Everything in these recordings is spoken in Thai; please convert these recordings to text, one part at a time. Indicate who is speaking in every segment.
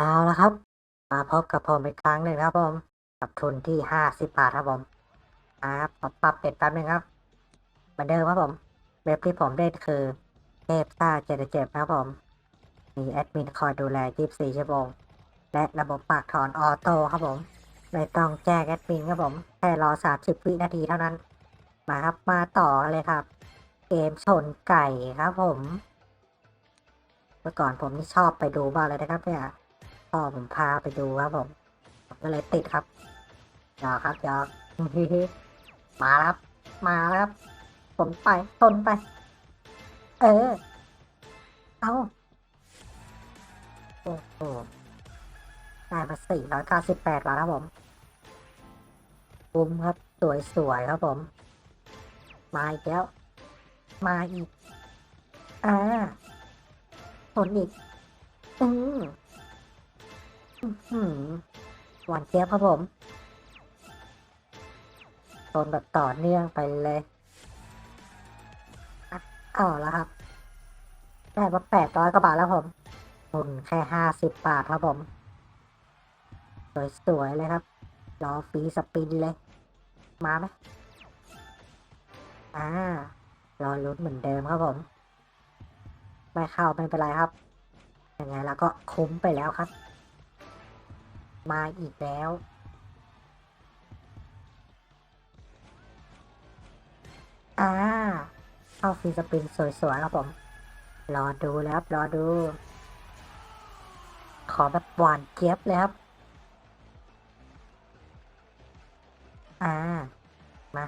Speaker 1: เอาละครับ มาพบกับผมอีกครั้งหนึ่งครับผม กับทุนที่ห้าสิบบาทครับผมอ่าครับผมปรับเป็ดแป๊บนึงครับเหมือนเดิมครับผม เว็บที่ผมเล่นคือเทพซ่าเจ็ดเจ็ดครับผม มีแอดมินคอยดูแล24ชั่วโมง และระบบฝากถอนออโต้ครับผม ไม่ต้องแจ้งแอดมินครับผม แค่รอ30วินาทีเท่านั้น มาครับมาต่อเลยครับ เกมชนไก่ครับผม เมื่อก่อนผมนี่ชอบไปดูบ้างเลยนะครับเนี่ย พ่อผมพาไปดูครับผมก็เลยติดครับยอครับยอมาแล้วครับ มาแล้วครับผลไปชนไป เออ เอาโอ้โหได้มาสี่ร้อยเก้าสิบแปดบาทครับผมคุ้มครับ สวยสวยครับผม มาอีกแล้ว มาอีก อ่าชนอีก อือืม หวานเจี๊ยบครับผมโดนแบบต่อเนื่องไปเลยอะเอาแล้วครับ ได้มาแปดร้อยกว่าบาทแล้วผมทุนแค่ห้าสิบบาทครับผม สวยๆเลยครับรอฟรีสปินเลย มาไหมอ่ารอลุ้นเหมือนเดิมครับผม ไม่เข้าไม่เป็นไรครับ ยังไงเราก็คุ้มไปแล้วครับ มาอีกแล้ว อ่าเข้าฟรีสปรินสวยๆครับผม รอดูแล้วครับ รอดู ขอแบบหวานเจี๊ยบเลยครับอ่า มา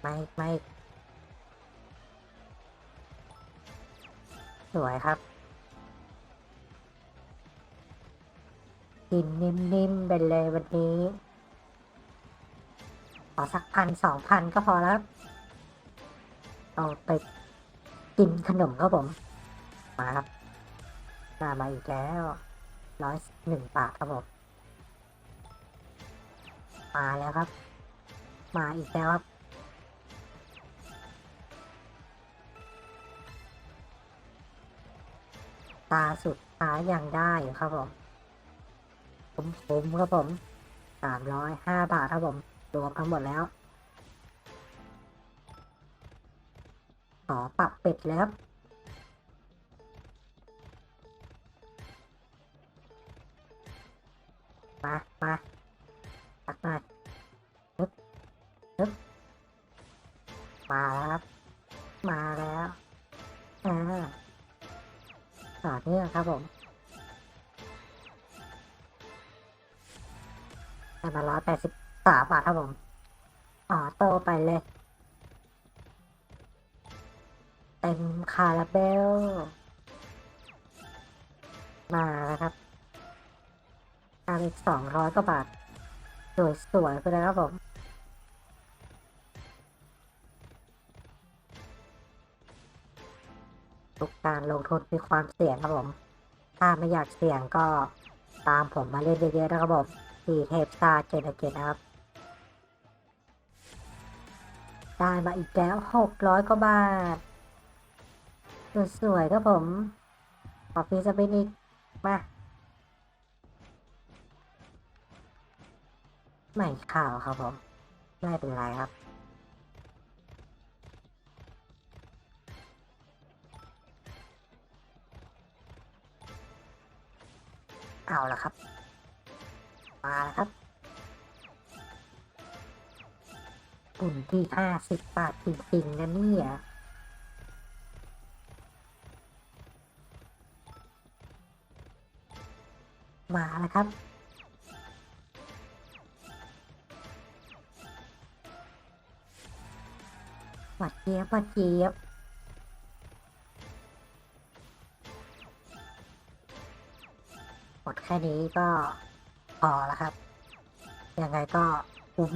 Speaker 1: ไม่ไม่สวยครับ กินนิ่มๆไปเลยวันนี้ขอสักพันสองพันก็พอแล้วเอาไปกินขนมครับผม มาครับมาอีกแล้วร้อยหนึ่งบาทครับผม มาแล้วครับ มาอีกแล้วครับตาสุดท้ายยังได้อยู่ครับผม ผมผมครับผมสามร้อยห้าบาทครับผม รวมทั้งหมดแล้ว ขอปรับเป็ดแล้วครับมามาตักหน่อยฮึบฮึบมาแล้วครับ มาแล้วอ่าต่อเนื่องครับผม ได้มาร้อยแปดสิบสามบาทครับผมอ๋อโตไปเลยเต็มคาราเบล มาแล้วครับตามอีกสองร้อยกว่าบาท สวยๆไปเลยครับผมทุกการลงทุนมีความเสี่ยงครับผม ถ้าไม่อยากเสี่ยงก็ตามผมมาเล่นเยอะๆนะครับผม ที่เทพซาเจนเกตนะครับ ได้มาอีกแล้วหกร้อยกว่าบาท สวยๆครับผม ขอฟีสปินอีก มาไม่ข่าวครับผม ไม่เป็นไรครับเอาละครับ มาแล้วครับปุ่นที่ห้าสิบบาทจริงๆนะเนี่ยมาแล้วครับหวัดเจี๊ยบหวัดเจี๊ยบหมดแค่นี้ก็ พอแล้วครับ ยังไงก็คุ้ม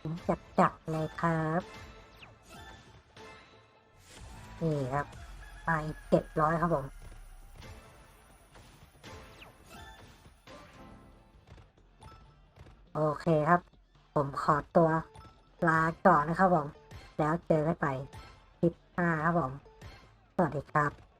Speaker 1: คุ้มจัดจัดเลยครับ นี่ครับ ไปเจ็ดร้อยครับผมโอเคครับ ผมขอตัวลาก่อนนะครับผม แล้วเจอกันใหม่คลิปหน้าครับผม สวัสดีครับ